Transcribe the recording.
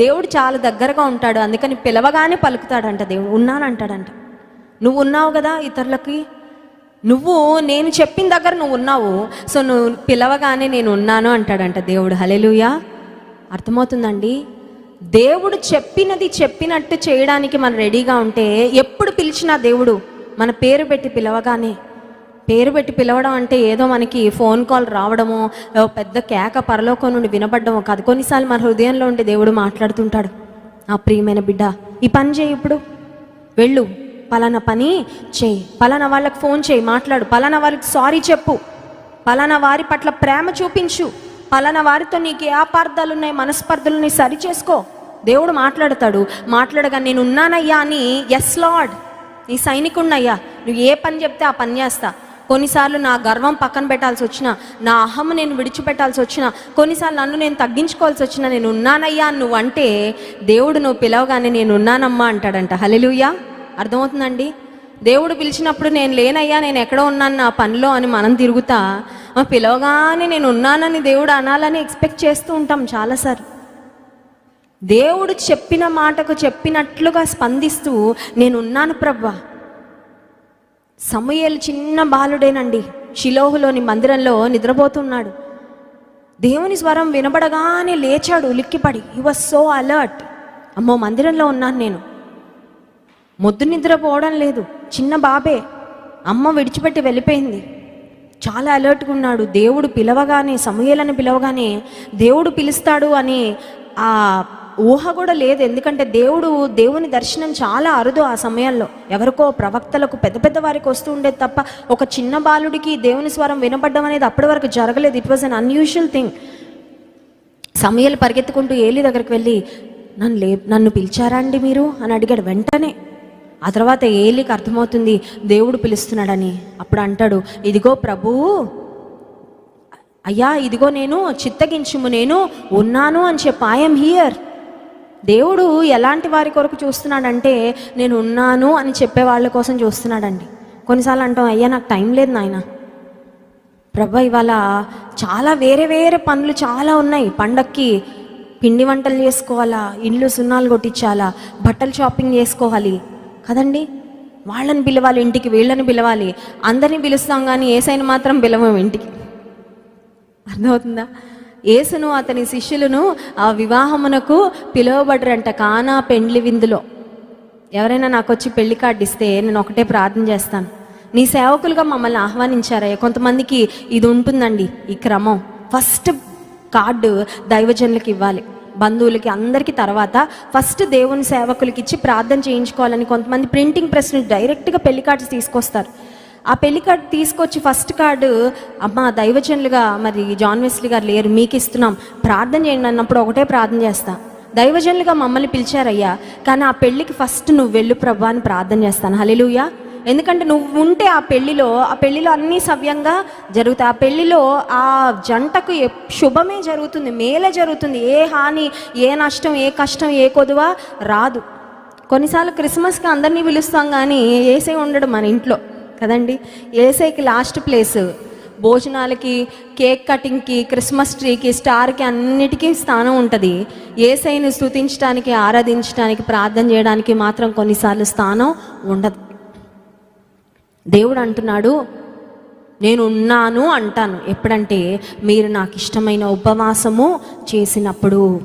దేవుడు చాలా దగ్గరగా ఉంటాడు. అందుకని పిలవగానే పలుకుతాడంట దేవుడు. ఉన్నానంటాడంట. నువ్వు ఉన్నావు కదా ఇతరులకి? నువ్వు నేను చెప్పిన దగ్గర నువ్వు ఉన్నావు. సో నువ్వు పిలవగానే నేను ఉన్నాను అంటాడంట దేవుడు. హలెలుయా అర్థమవుతుందండి? దేవుడు చెప్పినది చెప్పినట్టు చేయడానికి మనం రెడీగా ఉంటే ఎప్పుడు పిలిచినా దేవుడు మన పేరు పెట్టి పిలవగానే పేరు పెట్టి పిలవడం అంటే ఏదో మనకి ఫోన్ కాల్ రావడమో పెద్ద కేక పరలోకం నుండి వినపడడమో కాదు. కొన్నిసార్లు మన హృదయంలో ఉండి దేవుడు మాట్లాడుతుంటాడు. ఆ ప్రియమైన బిడ్డ ఈ పని చేయి ఇప్పుడు. వెళ్ళు. పలానా పని చేయి. పలానా వాళ్ళకి ఫోన్ చేయి. మాట్లాడు. పలానా వాళ్ళకి సారీ చెప్పు. పలానా వారి పట్ల ప్రేమ చూపించు. పలానా వారితో నీకు ఏ అపార్థాలు ఉన్నాయి మనస్పర్ధలు నీ సరి చేసుకో. దేవుడు మాట్లాడతాడు. మాట్లాడగా నేను ఉన్నానయ్యా అని ఎస్ లాడ్ నీ సైనికుణ్ణయ్యా. నువ్వు ఏ పని చెప్తే ఆ పని చేస్తా. కొన్నిసార్లు నా గర్వం పక్కన పెట్టాల్సి వచ్చిన నా అహం నేను విడిచిపెట్టాల్సి వచ్చిన కొన్నిసార్లు నన్ను నేను తగ్గించుకోవాల్సి వచ్చిన నేను ఉన్నానయ్యా నువ్వు అంటే దేవుడు నువ్వు పిలవగానే నేను ఉన్నానమ్మా అంటాడంట. హలెలుయ్యా అర్థమవుతుందండి? దేవుడు పిలిచినప్పుడు నేను లేనయ్యా నేను ఎక్కడ ఉన్నాను నా పనిలో అని మనం తిరుగుతా పిలవగానే నేను ఉన్నానని దేవుడు అనాలని ఎక్స్పెక్ట్ చేస్తూ ఉంటాం చాలాసార్లు. దేవుడు చెప్పిన మాటకు చెప్పినట్లుగా స్పందిస్తూ నేను ఉన్నాను ప్రవ్వా సమూయేలు చిన్న బాలుడేనండి. షిలోహులోని మందిరంలో నిద్రపోతున్నాడు. దేవుని స్వరం వినబడగానే లేచాడు ఉలిక్కిపడి. హీ వాజ్ సో అలర్ట్ అమ్మో మందిరంలో ఉన్నాను నేను. మొద్దు నిద్రపోవడం లేదు. చిన్న బాబే అమ్మ విడిచిపెట్టి వెళ్ళిపోయింది. చాలా అలర్ట్గా ఉన్నాడు. దేవుడు పిలవగానే సమూహలను పిలవగానే దేవుడు పిలుస్తాడు అని ఆ ఊహ కూడా లేదు. ఎందుకంటే దేవుడు దేవుని దర్శనం చాలా అరుదు ఆ సమయంలో. ఎవరికో ప్రవక్తలకు పెద్ద పెద్ద వారికి వస్తూ ఉండేది తప్ప ఒక చిన్న బాలుడికి దేవుని స్వరం వినపడడం అనేది అప్పటి వరకు జరగలేదు. It was an unusual thing సమయాలు పరిగెత్తుకుంటూ ఏలి దగ్గరికి వెళ్ళి నన్ను లే నన్ను పిలిచారా అండి మీరు? అని అడిగాడు వెంటనే. ఆ తర్వాత ఏలికి అర్థమవుతుంది దేవుడు పిలుస్తున్నాడని. అప్పుడు అంటాడు ఇదిగో ప్రభువు అయ్యా ఇదిగో నేను చిత్తగించుము నేను ఉన్నాను అని చెప్పి ఐఎమ్ హియర్ దేవుడు ఎలాంటి వారి కొరకు చూస్తున్నాడంటే నేను ఉన్నాను అని చెప్పే వాళ్ళ కోసం చూస్తున్నాడండి. కొన్నిసార్లు అంటాం అయ్యా నాకు టైం లేదు నాయన. ప్రభా ఇవాళ చాలా వేరే వేరే పనులు చాలా ఉన్నాయి. పండక్కి పిండి వంటలు చేసుకోవాలా? ఇండ్లు సున్నాలు కొట్టించాలా? బట్టలు షాపింగ్ చేసుకోవాలి. కదండి? వాళ్ళని పిలవాలి ఇంటికి వీళ్ళని పిలవాలి. అందరినీ పిలుస్తాం కానీ ఏసైన మాత్రం పిలవం ఇంటికి. అర్థమవుతుందా? యేసును అతని శిష్యులను ఆ వివాహమునకు పిలువబడరంట. కానా పెండ్లి విందులో. ఎవరైనా నాకు వచ్చి పెళ్ళి కార్డు ఇస్తే నేను ఒకటే ప్రార్థన చేస్తాను. నీ సేవకులుగా మమ్మల్ని ఆహ్వానించారయ్య కొంతమందికి ఇది ఉంటుందండి ఈ క్రమం. ఫస్ట్ కార్డు దైవజనులకు ఇవ్వాలి. బంధువులకి అందరికీ తర్వాత ఫస్ట్ దేవుని సేవకులకి ఇచ్చి ప్రార్థన చేయించుకోవాలని కొంతమంది ప్రింటింగ్ ప్రెస్ నుంచి డైరెక్ట్గా పెళ్ళి కార్డ్స్ తీసుకొస్తారు. ఆ పెళ్ళి కార్డు తీసుకొచ్చి ఫస్ట్ కార్డు అమ్మ దైవజనులుగా మరి జాన్ వెస్లీ గారు లేరు మీకు ఇస్తున్నాం. ప్రార్థన చేయండి అన్నప్పుడు ఒకటే ప్రార్థన చేస్తా. దైవజనులుగా మమ్మల్ని పిలిచారయ్యా కానీ ఆ పెళ్ళికి ఫస్ట్ నువ్వు వెళ్ళు ప్రభా అని ప్రార్థన చేస్తాను. హలెలుయా ఎందుకంటే నువ్వు ఉంటే ఆ పెళ్ళిలో ఆ పెళ్ళిలో అన్నీ సవ్యంగా జరుగుతాయి. ఆ పెళ్ళిలో ఆ జంటకు శుభమే జరుగుతుంది మేలే జరుగుతుంది. ఏ హాని ఏ నష్టం ఏ కష్టం ఏ కొదువ రాదు. కొన్నిసార్లు క్రిస్మస్కి అందరినీ పిలుస్తాం కానీ ఏసే ఉండడు మన ఇంట్లో. కదండి? ఏసైకి లాస్ట్ ప్లేస్. భోజనాలకి కేక్ కటింగ్కి క్రిస్మస్ ట్రీకి స్టార్కి అన్నిటికీ స్థానం ఉంటుంది. ఏసైని స్థుతించడానికి ఆరాధించడానికి ప్రార్థన చేయడానికి మాత్రం కొన్నిసార్లు స్థానం ఉండదు. దేవుడు అంటున్నాడు నేను ఉన్నాను అంటాను. ఎప్పుడంటే మీరు నాకు ఇష్టమైన ఉపవాసము చేసినప్పుడు.